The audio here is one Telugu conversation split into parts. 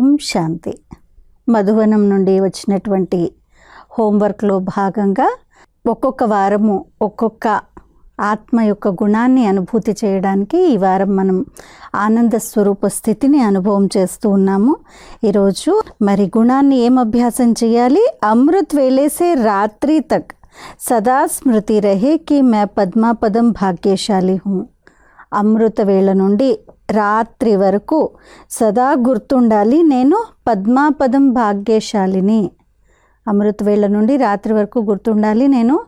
ఓం శాంతి. మధువనం నుండి వచ్చినటువంటి హోంవర్క్లో భాగంగా ఒక్కొక్క వారము ఒక్కొక్క ఆత్మ యొక్క గుణాన్ని అనుభూతి చేయడానికి ఈ వారం మనం ఆనంద స్వరూప స్థితిని అనుభవం చేస్తూ ఉన్నాము. ఈరోజు మరి గుణాన్ని ఏం అభ్యాసం చేయాలి? అమృత్ వేలేసే రాత్రి తక్ సదా స్మృతి రహే కి మే పద్మాపదం భాగ్యశాలి హూ. అమృత వేళ నుండి రాత్రి వరకు సదా గుర్తుండాలి నేను పద్మాపదం భాగ్యశాలిని. अमृतवे నుండి రాత్రి వరకు గుర్తుండాలి నేను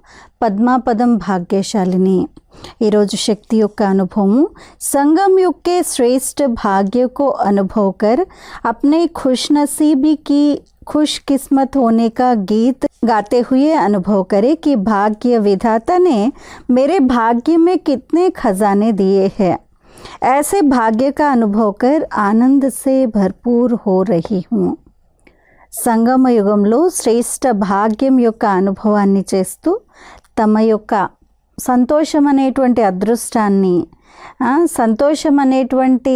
పద్మాపదం భాగ్యశాలిని. ఈరోజు శక్తి యొక్క అనుభవము संगम युग श्रेष्ठ भाग्य को अनुभव कर अपने खुशनसीबी की खुशकिस्मत होने का गीत गाते हुए अनुभव करें कि भाग्य विधाता ने मेरे भाग्य में कितने खजाने दिए हैं ऐसे भाग्य का अनुभव कर आनंद से भरपूर हो रही हूँ సంగమ యుగంలో శ్రేష్ఠ భాగ్యం యొక్క అనుభవాన్ని చేస్తూ తమ యొక్క సంతోషం అనేటువంటి అదృష్టాన్ని ఆ, సంతోషం అనేటువంటి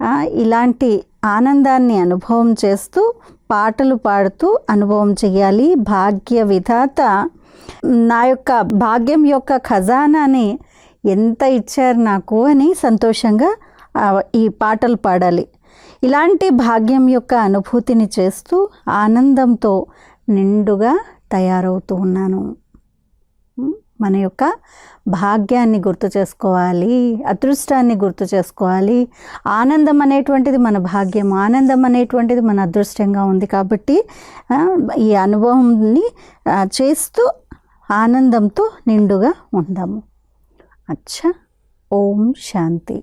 ఆ, ఇలాంటి ఆనందాన్ని అనుభవం చేస్తూ పాటలు పాడుతూ అనుభవం చేయాలి భాగ్య విధాత నా యొక్క భాగ్యం యొక్క ఖజానాని ఎంత ఇచ్చారు నాకు అని సంతోషంగా ఈ పాటలు పాడాలి. ఇలాంటి భాగ్యం యొక్క అనుభూతిని చేస్తూ ఆనందంతో నిండుగా తయారవుతూ ఉన్నాను. మన యొక్క భాగ్యాన్ని గుర్తు చేసుకోవాలి అదృష్టాన్ని గుర్తు చేసుకోవాలి. ఆనందం అనేటువంటిది మన భాగ్యం ఆనందం అనేటువంటిది మన అదృష్టంగా ఉంది కాబట్టి ఈ అనుభవంని చేస్తూ ఆనందంతో నిండుగా ఉందాము. అచ్చా ఓం శాంతి